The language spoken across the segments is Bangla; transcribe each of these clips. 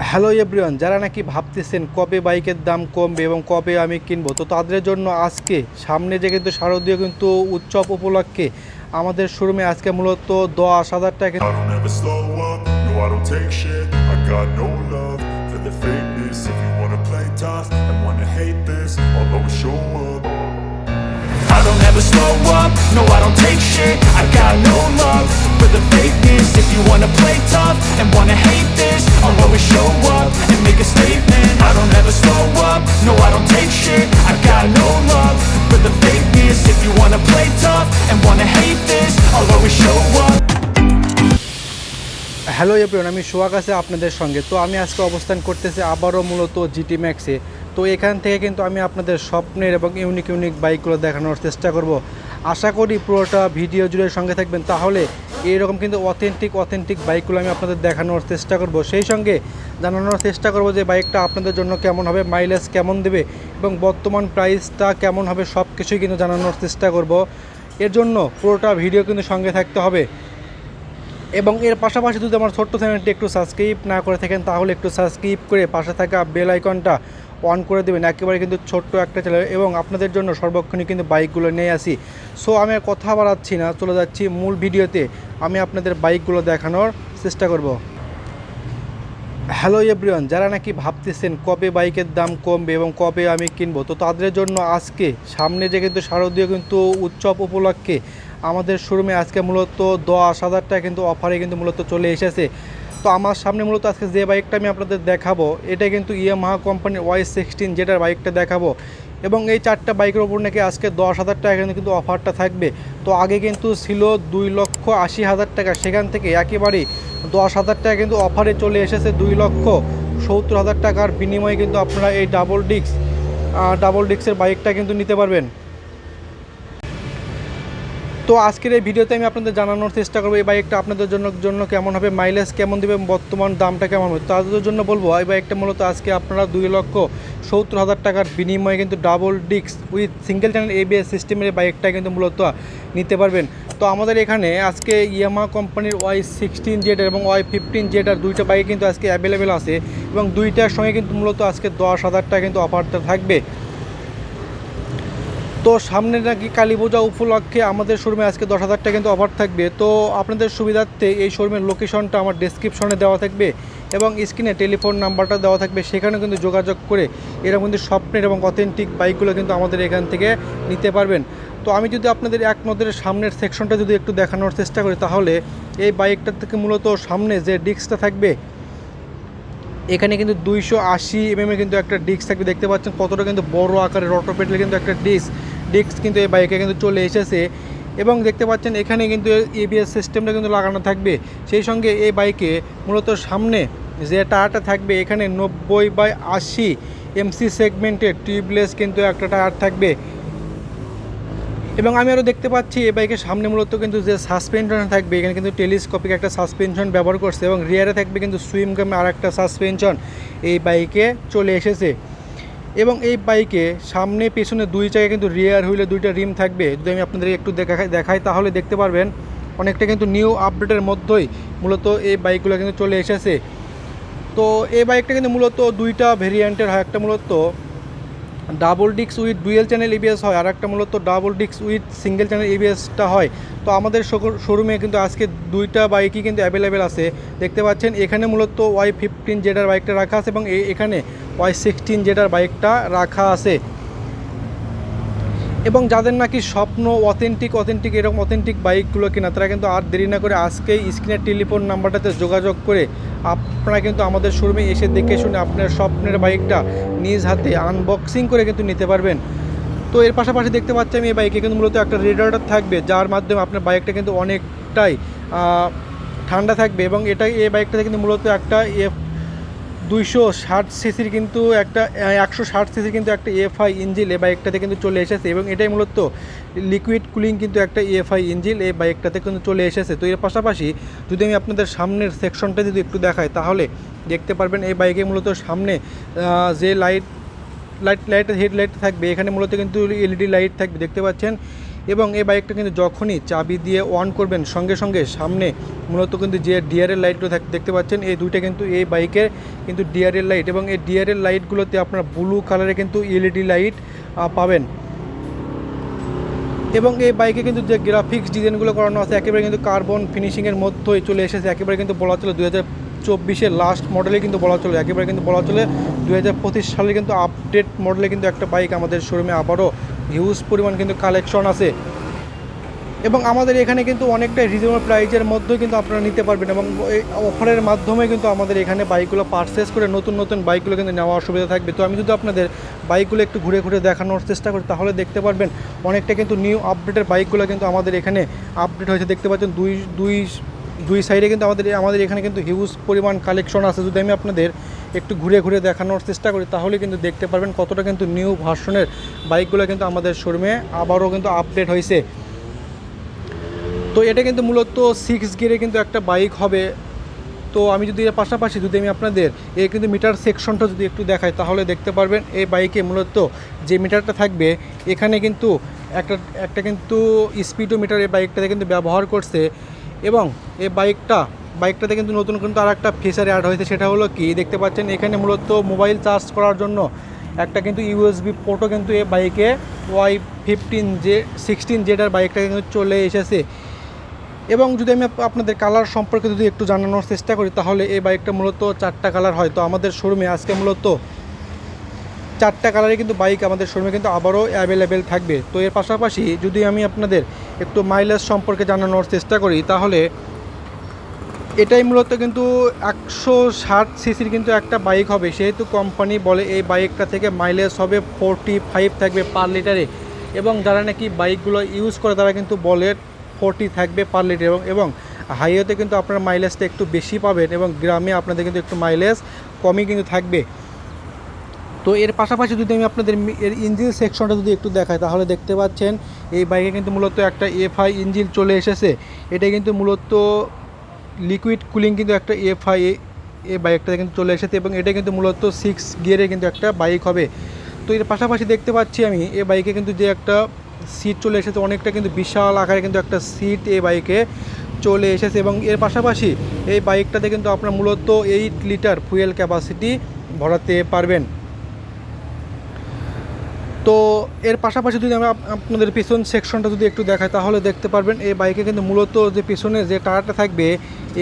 হ্যালো এভরিওয়ান যারা নাকি ভাবতেছেন কবে বাইকের দাম কমবে এবং কবে আমি কিনবো তো তাদের জন্য আজকে সামনে যে কিন্তু শারদীয় কিন্তু উৎসব উপলক্ষে আমাদের শোরুমে আজকে মূলত দশ হাজার টাকা I don't ever slow up, no I don't take shit. I got no love. For the fakeness If you wanna play tough and wanna hate this I'll always show up and make a statement I don't ever slow up, no I don't take shit I got no love for the fakeness If you wanna play tough and wanna hate this I'll always show up hello everyone আমি সোহাগ আছে আপনাদের সঙ্গে তো আমি আজকে অবস্থান করতেছি আবারও মূলত জিটি ম্যাক্সে তো এখান থেকে কিন্তু আমি আপনাদের স্বপ্নের এবং ইউনিক ইউনিক বাইকগুলো দেখানোর চেষ্টা করব আশা করি পুরোটা ভিডিও জুড়ে সঙ্গে থাকবেন তাহলে এইরকম কিন্তু অথেন্টিক অথেন্টিক বাইকগুলো আমি আপনাদের দেখানোর চেষ্টা করব। সেই সঙ্গে জানানোর চেষ্টা করব যে বাইকটা আপনাদের জন্য কেমন হবে মাইলেজ কেমন দেবে এবং বর্তমান প্রাইসটা কেমন হবে সব কিছুই কিন্তু জানানোর চেষ্টা করব। এর জন্য পুরোটা ভিডিও কিন্তু সঙ্গে থাকতে হবে। এবং এর পাশাপাশি যদি আমার ছোট্ট চ্যানেলটি একটু সাবস্ক্রাইব না করে থাকেন, তাহলে একটু সাবস্ক্রাইব করে পাশে থাকা বেল আইকনটা অন করে দেবেন। একেবারে কিন্তু ছোট্ট একটা চ্যানেল এবং আপনাদের জন্য সর্বক্ষণই কিন্তু বাইকগুলো নিয়ে আসি। সো আমি কথা বাড়াচ্ছি না, চলে যাচ্ছি মূল ভিডিওতে। আমি আপনাদের বাইকগুলো দেখানোর চেষ্টা করব। হ্যালো এভরিওয়ান যারা নাকি ভাবতেছেন কবে বাইকের দাম কমবে এবং কবে আমি কিনবো, তো তাদের জন্য আজকে সামনে যে কিন্তু শারদীয় কিন্তু উৎসব উপলক্ষে আমাদের শোরুমে আজকে মূলত দশ হাজার টাকা কিন্তু অফারে কিন্তু মূলত চলে এসেছে। তো আমার সামনে মূলত আজকে যে বাইকটা আমি আপনাদের দেখাবো, এটা কিন্তু ইয়ামাহা কোম্পানির ওয়াই সিক্সটিন যেটার বাইকটা দেখাবো। এবং এই চারটা বাইকের ওপর নাকি আজকে দশ হাজার টাকা কিন্তু অফারটা থাকবে। তো আগে কিন্তু ছিল দুই লক্ষ আশি হাজার টাকা, সেখান থেকে একেবারেই দশ হাজার টাকা কিন্তু অফারে চলে এসেছে দুই লক্ষ সত্তর হাজার টাকার বিনিময়ে কিন্তু আপনারা এই ডাবল ডিস্ক ডাবল ডিস্কের বাইকটা কিন্তু নিতে পারবেন। তো আজকের এই ভিডিওতে আমি আপনাদের জানানোর চেষ্টা করব, এই বাইকটা আপনাদের জন্য জন্য কেমন হবে মাইলেজ কেমন দেবে, বর্তমান দামটা কেমন হবে? তাদের জন্য বলব, এই বাইকটা মূলত আজকে আপনারা দুই লক্ষ সত্তর হাজার টাকার বিনিময়ে কিন্তু double disc with single channel ABS সিস্টেমের এই বাইকটা কিন্তু মূলত নিতে পারবেন। তো আমাদের এখানে আজকে ইয়ামা কোম্পানির ওয়াই সিক্সটিন জেড এবং ওয়াই ফিফটিন জেড আর দুইটা বাইক কিন্তু আজকে অ্যাভেলেবেল আছে এবং দুইটার সঙ্গে কিন্তু মূলত আজকে দশ হাজার টাকা কিন্তু অফারটা থাকবে। তো সামনে নাকি কালী পূজা উপলক্ষে আমাদের শোরুমে আজকে দশ হাজার টাকা কিন্তু অফার থাকবে। তো আপনাদের সুবিধার্থে এই শোরুমের লোকেশনটা আমার ডেসক্রিপশনে দেওয়া থাকবে এবং স্ক্রিনে টেলিফোন নাম্বারটা দেওয়া থাকবে। সেখানে কিন্তু যোগাযোগ করে এরকম কিন্তু স্বপ্নের এবং অথেন্টিক বাইকগুলো কিন্তু আমাদের এখান থেকে নিতে পারবেন। তো আমি যদি আপনাদের এক সামনের সেকশনটা যদি একটু দেখানোর চেষ্টা করি, তাহলে এই বাইকটার থেকে মূলত সামনে যে ডিস্কটা থাকবে এখানে কিন্তু দুইশো আশি এমএমের কিন্তু একটা ডিস্ক থাকবে, দেখতে পাচ্ছেন কতটা কিন্তু বড় আকারের অটোপেডের কিন্তু একটা ডিস্ক ডিস্ক কিন্তু এই বাইকে কিন্তু চলে এসেছে এবং দেখতে পাচ্ছেন এখানে কিন্তু এবিএস সিস্টেমটা কিন্তু লাগানো থাকবে। সেই সঙ্গে এই বাইকে মূলত সামনে যে টায়ারটা থাকবে, এখানে নব্বই বাই আশি এমসি সেগমেন্টের টিউবলেস কিন্তু একটা টায়ার থাকবে। এবং আমি আরও দেখতে পাচ্ছি এই বাইকের সামনে মূলত কিন্তু যে সাসপেনশন থাকবে, এখানে কিন্তু টেলিস্কোপিক একটা সাসপেনশন ব্যবহার করছে এবং রিয়ারে থাকবে কিন্তু সুইম গামে আর একটা সাসপেনশন এই বাইকে চলে এসেছে। এবং এই বাইকে সামনে পেছনে দুই জায়গায় কিন্তু রিয়ার হুইলে দুইটা রিম থাকবে। যদি আমি আপনাদের একটু দেখাই দেখাই তাহলে দেখতে পারবেন অনেকটা কিন্তু নিউ আপডেটের মধ্যেই মূলত এই বাইকগুলো কিন্তু চলে এসেছে। তো এই বাইকটা কিন্তু মূলত দুইটা ভেরিয়েন্টের হয়। একটা মূলত ডাবল ডিক্স উইথ ডুয়েল চ্যানেল এবিএস হয় আর একটা মূলত ডাবল ডিক্স উইথ সিঙ্গেল চ্যানেল এবিএসটা হয়। তো আমাদের শোরুমে কিন্তু আজকে দুইটা বাইকই কিন্তু অ্যাভেলেবেল আছে। দেখতে পাচ্ছেন, এখানে মূলত ওয়াই ফিফটিন জেডার বাইকটা রাখা আছে এবং এখানে ওয়াই সিক্সটিন জেডার বাইকটা রাখা আছে। এবং যাদের নাকি স্বপ্ন অথেন্টিক অথেন্টিক এরকম অথেন্টিক বাইকগুলো কিনা, তারা কিন্তু আর দেরি না করে আজকেই স্ক্রিনের টেলিফোন নাম্বারটাতে যোগাযোগ করে আপনারা কিন্তু আমাদের শোরুমে এসে দেখে শুনে আপনার স্বপ্নের বাইকটা নিজ হাতে আনবক্সিং করে কিন্তু নিতে পারবেন। তো এর পাশাপাশি দেখতে পাচ্ছি আমি এই বাইকে কিন্তু মূলত একটা রেডিয়েটার থাকবে, যার মাধ্যমে আপনার বাইকটা কিন্তু অনেকটাই ঠান্ডা থাকবে এবং এটা এই বাইকটাতে কিন্তু মূলত একটা এফ দুইশো ষাট সিসির কিন্তু একটা একশো ষাট সিসির কিন্তু একটা এফআই ইঞ্জিল এই বাইকটাতে কিন্তু চলে এসেছে এবং এটাই মূলত লিকুইড কুলিং কিন্তু একটা এফআই ইঞ্জিল এই বাইকটাতে কিন্তু চলে এসেছে। তো এর পাশাপাশি যদি আমি আপনাদের সামনের সেকশনটা যদি একটু দেখাই, তাহলে দেখতে পারবেন এই বাইকে মূলত সামনে যে লাইট লাইট লাইটের হেডলাইট থাকবে, এখানে মূলত কিন্তু এলইডি লাইট থাকবে। দেখতে পাচ্ছেন এবং এই বাইকটা কিন্তু যখনই চাবি দিয়ে অন করবেন, সঙ্গে সঙ্গে সামনে মূলত কিন্তু যে ডিআরএল লাইটগুলো দেখতে পাচ্ছেন, এই দুইটা কিন্তু এই বাইকের কিন্তু ডিআরএল লাইট এবং এই ডিআরএল লাইটগুলোতে আপনার ব্লু কালারে কিন্তু এলইডি লাইট পাবেন। এবং এই বাইকে কিন্তু যে গ্রাফিক্স ডিজাইনগুলো করানো আছে, একেবারে কিন্তু কার্বন ফিনিশিংয়ের মধ্যেই চলে এসেছে, একেবারে কিন্তু বলা চলে দু হাজার চব্বিশের লাস্ট মডেলে কিন্তু বলা চলে, একেবারে কিন্তু বলা চলে দু হাজার পঁচিশ সালে কিন্তু আপডেট মডেলে কিন্তু একটা বাইক আমাদের শোরুমে আবারও হিউজ পরিমাণ কিন্তু কালেকশন আছে। এবং আমাদের এখানে কিন্তু অনেকটা রিজনেবল প্রাইজের মধ্যেই কিন্তু আপনারা নিতে পারবেন এবং এই অফারের মাধ্যমে কিন্তু আমাদের এখানে বাইকগুলো পারচেস করে নতুন নতুন বাইকগুলো কিন্তু নেওয়ার সুবিধা থাকবে। তো আমি যদি আপনাদের বাইকগুলো একটু ঘুরে ঘুরে দেখানোর চেষ্টা করি, তাহলে দেখতে পারবেন অনেকটা কিন্তু নিউ আপডেটের বাইকগুলো কিন্তু আমাদের এখানে আপডেট হয়েছে। দেখতে পাচ্ছেন দুই দুই দুই সাইডে কিন্তু আমাদের আমাদের এখানে কিন্তু হিউজ পরিমাণ কালেকশন আছে। যদি আমি আপনাদের একটু ঘুরে ঘুরে দেখানোর চেষ্টা করি, তাহলে কিন্তু দেখতে পারবেন কতটা কিন্তু নিউ ভার্সনের বাইকগুলো কিন্তু আমাদের শোরুমে আবারও কিন্তু আপডেট হয়েছে। তো এটা কিন্তু মূলত সিক্স গিয়ারে কিন্তু একটা বাইক হবে। তো আমি যদি এর পাশাপাশি যদি আমি আপনাদের এই কিন্তু মিটার সেকশনটা যদি একটু দেখাই, তাহলে দেখতে পারবেন এই বাইকে মূলত যে মিটারটা থাকবে, এখানে কিন্তু একটা একটা কিন্তু স্পিডোমিটার এই বাইকটাতে কিন্তু ব্যবহার করছে এবং এই বাইকটা বাইকটাতে কিন্তু নতুন কিন্তু আর একটা ফিচার অ্যাড হয়েছে, সেটা হলো কি? দেখতে পাচ্ছেন, এখানে মূলত মোবাইল চার্জ করার জন্য একটা কিন্তু ইউএসবি পোর্টও কিন্তু এই বাইকে ওয়াই ফিফটিন জে সিক্সটিন জেটার বাইকটা কিন্তু চলে এসেছে। এবং যদি আমি আপ- আপনাদের কালার সম্পর্কে যদি একটু জানানোর চেষ্টা করি, তাহলে এই বাইকটা মূলত চারটা কালার হয়। তো আমাদের শোরুমে আজকে মূলত চারটা কালারে কিন্তু বাইক আমাদের শোরুমে কিন্তু আবারও অ্যাভেলেবেল থাকবে। তো এর পাশাপাশি যদি আমি আপনাদের একটু মাইলেজ সম্পর্কে জানানোর চেষ্টা করি, তাহলে এটাই মূলত কিন্তু একশো ষাট সিসির কিন্তু একটা বাইক হবে। সেহেতু কোম্পানি বলে এই বাইকটা থেকে মাইলেজ হবে ফোরটি ফাইভ থাকবে পার লিটারে এবং যারা নাকি বাইকগুলো ইউজ করে, তারা কিন্তু বলে ফোরটি থাকবে পার লিটার এবং এবং হাইওয়েতে কিন্তু আপনার মাইলেজটা একটু বেশি পাবেন এবং গ্রামে আপনাদের কিন্তু একটু মাইলেজ কমই কিন্তু থাকবে। তো এর পাশাপাশি যদি আমি আপনাদের এর ইঞ্জিন সেকশনটা যদি একটু দেখাই, তাহলে দেখতে পাচ্ছেন এই বাইকে কিন্তু মূলত একটা এফআই ইঞ্জিন চলে এসেছে। এটা কিন্তু মূলত লিকুইড কুলিং কিন্তু একটা এফআই এ বাইকটা কিন্তু চলে এসেছে এবং এটা কিন্তু মূলত সিক্স গিয়ারে কিন্তু একটা বাইক হবে। তো এর পাশাপাশি দেখতে পাচ্ছি আমি, এ বাইকে কিন্তু যে একটা সিট চলে এসেছে, অনেকটা কিন্তু বিশাল আকারে কিন্তু একটা সিট এই বাইকে চলে এসেছে এবং এর পাশাপাশি এই বাইকটাতে কিন্তু আপনার মূলত এইট লিটার ফুয়েল ক্যাপাসিটি ভরাতে পারবেন। তো এর পাশাপাশি যদি আমি আপনাদের পিছন সেকশনটা যদি একটু দেখাই, তাহলে দেখতে পারবেন এই বাইকে কিন্তু মূলত যে পিছনে যে টায়ারটা থাকবে,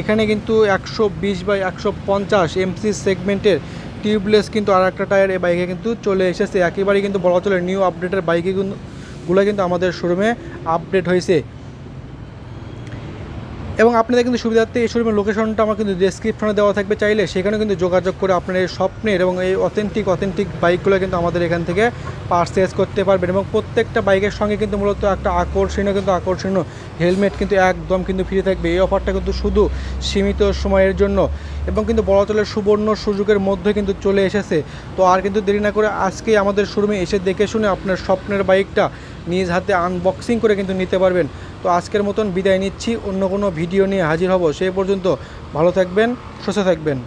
এখানে কিন্তু একশো বিশ বাই একশো পঞ্চাশ এমসি সেগমেন্টের টিউবলেস কিন্তু আর একটা টায়ার এই বাইকে কিন্তু চলে এসেছে। একেবারেই কিন্তু বলা চলে নিউ আপডেটের বাইকে কিন্তু গুলো কিন্তু আমাদের শোরুমে আপডেট হয়েছে। এবং আপনাদের কিন্তু সুবিধার্থে এই শোরুমের লোকেশনটা আমার কিন্তু ডেসক্রিপশনে দেওয়া থাকবে। চাইলে সেখানে কিন্তু যোগাযোগ করে আপনার এই স্বপ্নের এবং এই অথেন্টিক অথেন্টিক বাইকগুলো কিন্তু আমাদের এখান থেকে পারচেস করতে পারবেন এবং প্রত্যেকটা বাইকের সঙ্গে কিন্তু মূলত একটা আকর্ষণীয় কিন্তু আকর্ষণীয় হেলমেট কিন্তু একদম কিন্তু ফ্রি থাকবে। এই অফারটা কিন্তু শুধু সীমিত সময়ের জন্য এবং কিন্তু বড়তলের সুবর্ণ সুযোগের মধ্যে কিন্তু চলে এসেছে। তো আর কিন্তু দেরি না করে আজকেই আমাদের শোরুমে এসে দেখে শুনে আপনার স্বপ্নের বাইকটা নিজ হাতে আনবক্সিং করে কিন্তু নিতে পারবেন। তো আজকের মতন বিদায় নিচ্ছি। অন্য কোনো ভিডিও নিয়ে হাজির হব। সেই পর্যন্ত ভালো থাকবেন, সুস্থ থাকবেন।